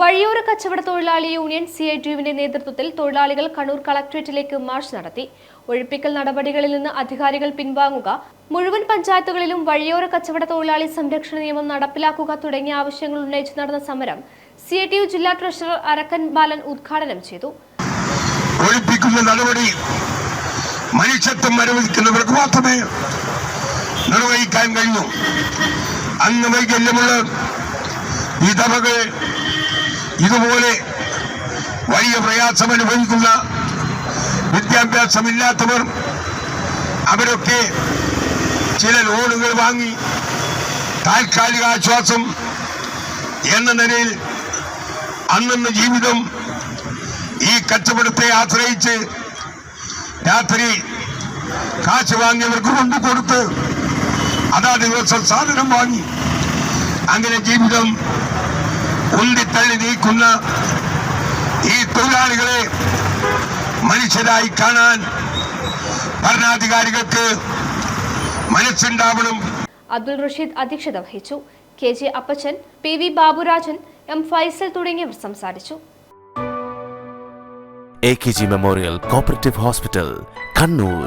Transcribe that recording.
വഴിയോര കച്ചവട തൊഴിലാളി യൂണിയൻ സി ഐ ടിയുവിന്റെ നേതൃത്വത്തിൽ തൊഴിലാളികൾ കണ്ണൂർ കളക്ടറേറ്റിലേക്ക് മാർച്ച് നടത്തി. ഒഴിപ്പിക്കൽ നടപടികളിൽ നിന്ന് അധികാരികൾ പിൻവാങ്ങുക മുഴുവൻ പഞ്ചായത്തുകളിലും വഴിയോര കച്ചവട തൊഴിലാളി സംരക്ഷണ നിയമം നടപ്പിലാക്കുക തുടങ്ങിയ ആവശ്യങ്ങൾ ഉന്നയിച്ച് നടന്ന സമരം സി ഐ ടി യു ജില്ലാ ട്രഷറർ അരക്കൻ ബാലൻ ഉദ്ഘാടനം ചെയ്തു. ഒഴിപ്പിക്കുന്ന നടപടി മനുഷ്യത്വം നിർവഹിക്കാൻ കഴിയൂ. അംഗവൈകല്യമുള്ള വിധവകൾ ഇതുപോലെ വലിയ പ്രയാസം അനുഭവിക്കുന്ന വിദ്യാഭ്യാസമില്ലാത്തവർ അവരൊക്കെ ചില ലോണുകൾ വാങ്ങി താൽക്കാലിക ആശ്വാസം എന്ന നിലയിൽ അന്നന്ന് ജീവിതം ഈ കച്ചവടത്തെ ആശ്രയിച്ച് രാത്രി കാശ് വാങ്ങിയവർക്ക് കൊണ്ടു കൊടുത്ത് അതാ ദിവസം സാധനം വാങ്ങി. അങ്ങനെ ജീവിതം ഉന്തിത്തള്ളി നീക്കുന്ന ഈ തൊഴിലാളികളെ മനുഷ്യരായി കാണാൻ ഭരണാധികാരികൾക്ക് മനസ്സുണ്ടാവണം. അബ്ദുൾ റഷീദ് അധ്യക്ഷത വഹിച്ചു. K J Appachan P V Baburajan M Faisal തുടങ്ങിയവർ സംസാരിച്ചു. A K G memorial cooperative hospital Kannur